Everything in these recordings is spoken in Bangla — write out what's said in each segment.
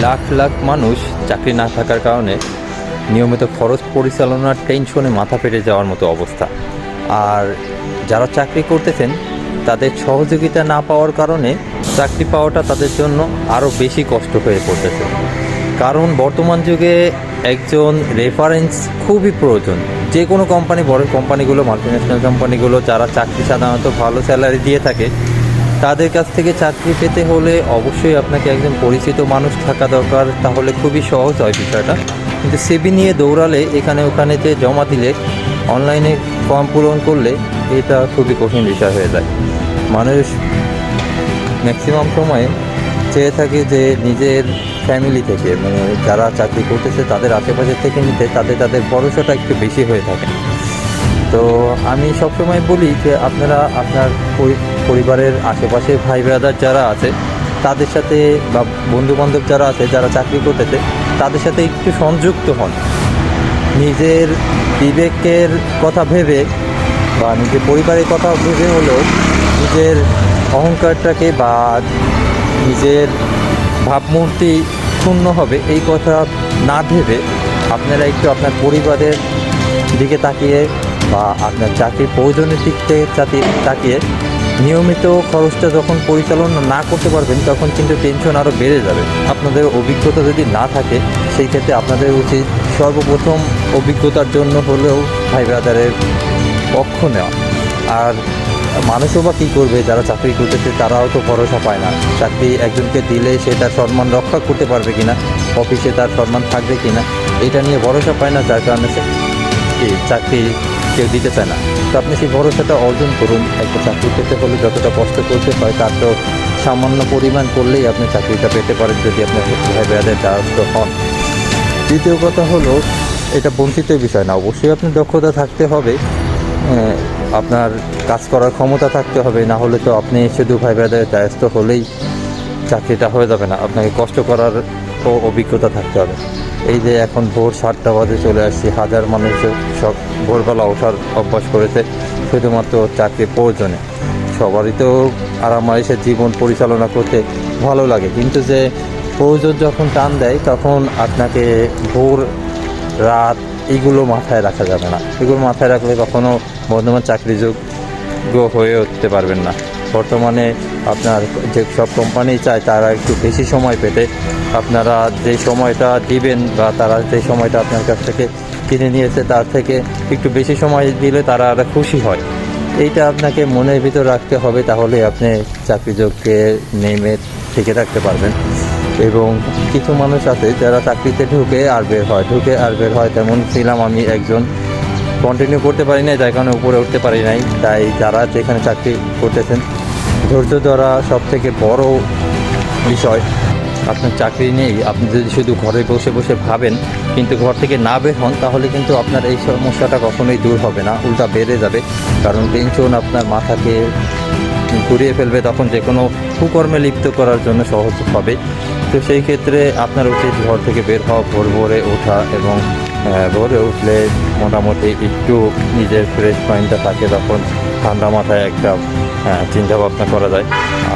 লাখ লাখ মানুষ চাকরি না থাকার কারণে নিয়মিত খরচ পরিচালনার টেনশনে মাথা ফেটে যাওয়ার মতো অবস্থা। আর যারা চাকরি করতেছেন, তাদের সহযোগিতা না পাওয়ার কারণে চাকরি পাওয়াটা তাদের জন্য আরও বেশি কষ্ট হয়ে পড়তেছে। কারণ বর্তমান যুগে একজন রেফারেন্স খুবই প্রয়োজন। যে কোনো কোম্পানি বড় কোম্পানিগুলো মাল্টিন্যাশনাল কোম্পানিগুলো যারা চাকরি সাধারণত ভালো স্যালারি দিয়ে থাকে তাদের কাছ থেকে চাকরি পেতে হলে অবশ্যই আপনাকে একজন পরিচিত মানুষ থাকা দরকার। তাহলে খুবই সহজ হয় বিষয়টা। কিন্তু সেবি নিয়ে দৌড়ালে এখানে ওখানে যে জমা দিলে, অনলাইনে ফর্ম পূরণ করলে এটা খুবই কঠিন বিষয় হয়ে যায়। মানুষ ম্যাক্সিমাম সময়ে চেয়ে থাকে যে নিজের ফ্যামিলি থেকে মানে যারা চাকরি করতেছে তাদের আশেপাশের থেকে নিতে তাদের তাদের ভরসাটা একটু বেশি হয়ে থাকে। তো আমি সবসময় বলি যে আপনারা আপনার পরিবারের আশেপাশে ভাই ব্রাদার যারা আছে, তাদের সাথে বা বন্ধু বান্ধব যারা আছে, যারা চাকরি করতেছে, তাদের সাথে একটু সংযুক্ত হন। নিজের বিবেকের কথা ভেবে বা নিজের পরিবারের কথা ভেবে হলেও নিজের অহংকারটাকে বা নিজের ভাবমূর্তি শূন্য হবে এই কথা না ভেবে আপনারা একটু আপনার পরিবারের দিকে তাকিয়ে বা আপনার চাকরির প্রয়োজনের দিক থেকে তাকিয়ে নিয়মিত খরচটা যখন পরিচালনা না করতে পারবেন, তখন কিন্তু টেনশন আরও বেড়ে যাবে। আপনাদের অভিজ্ঞতা যদি না থাকে, সেই ক্ষেত্রে আপনাদের উচিত সর্বপ্রথম অভিজ্ঞতার জন্য হলেও ভাই ব্রাদারের পক্ষ নেওয়া। আর মানুষও বা কী করবে, যারা চাকরি করতেছে তারাও তো ভরসা পায় না। চাকরি একজনকে দিলে সে তার সম্মান রক্ষা করতে পারবে কিনা, অফিসে তার সম্মান থাকবে কিনা, এটা নিয়ে ভরসা পায় না, যার কারণে সে চাকরি কেউ দিতে চায় না। তো আপনি সেই ভরসাটা অর্জন করুন। একটা চাকরি পেতে হলে যতটা কষ্ট করতে হয়, তার তো সামান্য পরিমাণ করলেই আপনি চাকরিটা পেতে পারেন যদি আপনার ভাই ব্রাদের দ্বারস্থ হন। দ্বিতীয় কথা হলো, এটা বঞ্চিতের বিষয় না। অবশ্যই আপনার দক্ষতা থাকতে হবে। আপনার কাজ করার ক্ষমতা থাকতে হবে। না হলে তো আপনি শুধু ভাই ব্রাদারের দ্বারস্থ হলেই চাকরিটা হয়ে যাবে না। আপনাকে কষ্ট করার অভিজ্ঞতা থাকতে হবে। এই যে এখন ভোর সাতটা বাজে চলে আসছি। হাজার মানুষ সব ভোরবেলা ওঠার অভ্যাস করেছে, শুধুমাত্র চাকরি প্রয়োজনে। সবারই তো আরামাইসে জীবন পরিচালনা করতে ভালো লাগে। কিন্তু যে প্রয়োজন যখন টান দেয়, তখন আপনাকে ভোর রাত এইগুলো মাথায় রাখা যাবে না। এগুলো মাথায় রাখলে কখনো বর্তমান চাকরিযোগ্য হয়ে উঠতে পারবেন না। বর্তমানে আপনার যে সব কোম্পানি চায় তারা একটু বেশি সময় পেতে, আপনারা যে সময়টা দিবেন বা তারা যে সময়টা আপনার কাছ থেকে কিনে নিয়েছে তার থেকে একটু বেশি সময় দিলে তারা আরও খুশি হয়। এইটা আপনাকে মনের ভিতর রাখতে হবে, তাহলে আপনি চাকরিযোগকে নেমে থেকে থাকতে পারবেন। এবং কিছু মানুষ আছে যারা চাকরিতে ঢুকে আর বের হয়, ঢুকে আর বের হয় তেমন ছিলাম আমি একজন। কন্টিনিউ করতে পারি নাই, যার কারণে উপরে উঠতে পারি নাই। তাই যারা যেখানে চাকরি করতেছেন ধৈর্য ধরা সব থেকে বড় বিষয়। আপনার চাকরি নেই, আপনি যদি শুধু ঘরে বসে বসে ভাবেন, কিন্তু ঘর থেকে না বের হন, তাহলে কিন্তু আপনার এই সমস্যাটা কখনোই দূর হবে না, উল্টা বেড়ে যাবে। কারণ টেনশন আপনার মাথাকে ঘুরিয়ে ফেলবে, তখন যে কোনো কুকর্মে লিপ্ত করার জন্য সহজ হবে। তো সেই ক্ষেত্রে আপনার উচিত ঘর থেকে বের হওয়া ভোর ভোরে ওঠা এবং ভোরে উঠলে মোটামুটি একটু নিজের ফ্রেশ মাইন্ডটা থাকে তখন ঠান্ডা মাথায় একটা চিন্তা ভাবনা করা যায়।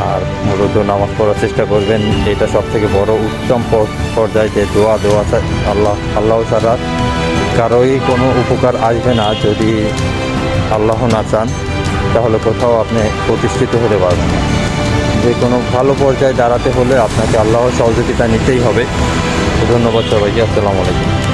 আর মূলত নামাজ পড়ার চেষ্টা করবেন। এটা সব থেকে বড় উত্তম পর- পর্যায়ে যে দোয়া দোয়া আল্লাহ আল্লাহ ছাড়া কারোই কোনো উপকার আসবে না যদি আল্লাহ না চান। তাহলে কোথাও আপনি প্রতিষ্ঠিত হতে পারবেন না। যে কোনো ভালো পর্যায়ে দাঁড়াতে হলে আপনাকে আল্লাহর সহযোগিতা নিতেই হবে। ধন্যবাদ সবাইকে। আসসালামু আলাইকুম।